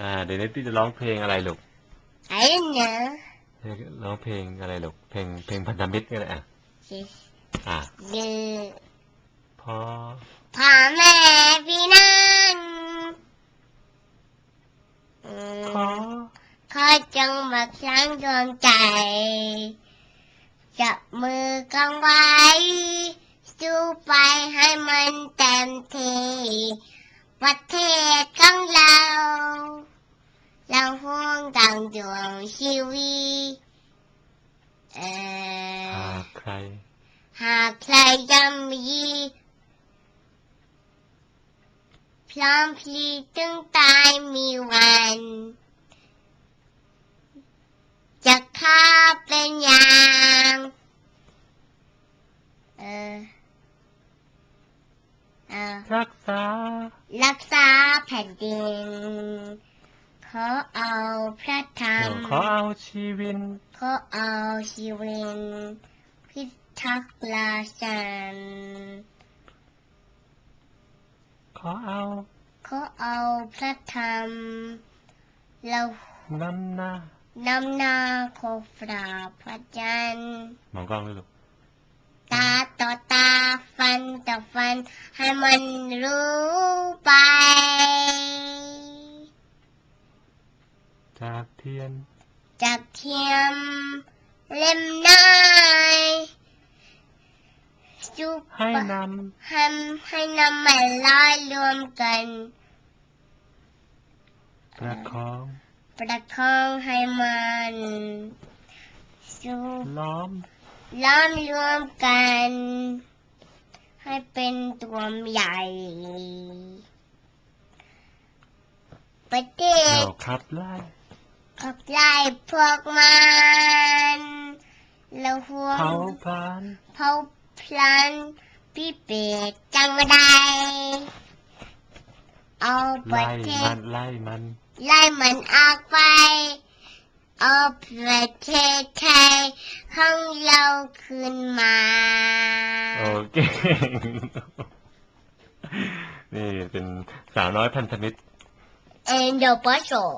อ่า เดี๋ยวนี้พี่จะร้องเพลงอะไรลูก I don't know ร้องเพลงอะไรลูก เพลงเพลงพันธมิตรก็ได้อะ Yes อะยือพอพ่อแม่พี่น้องอืมขอขอจงมาครั้งดวงใจ จับมือกันไว้สู้ไปให้มันเต็มที่ ประเทศของเราเรา ห่วงดังดวงชีวิตเอ่อหากใคร หากใครยังมีพร้อมพลีถึงตายมีวัน จะข้าเป็นอย่างเออเออรักษา รักษาแผ่นดิน ขอเอาพระธรรม ขอเอาชีวิตขอเอาชีวิตพิทักษ์ราชันขอเอา ขอเอาพระธรรม เรานำหน้านำหน้าขอฝราพระจันทร์มองกล้องด้วยลูกตาต่อตาฟันต่อฟัน ให้มันรู้ไป จากเทียน จากเทียมเล่มน้อยจุบให้นให้ให้นำมันลอยรวมกันำประคอง ประคองให้มันสูบล้อม ล้อมรวมกัน ให้เป็นตัวใหญ่ประเทศเราขับไล่ ขับไล่พวกมันเราห่วงเผาพลานเผาพลันพี่เป็ดจังไดเอาประไล่เทมัศนไล่มันไล่มันออกไปเอาประเทศไทยของเราคืนมาโอเคนี่เป็นสาวน้อยพันธมิตร And the bottle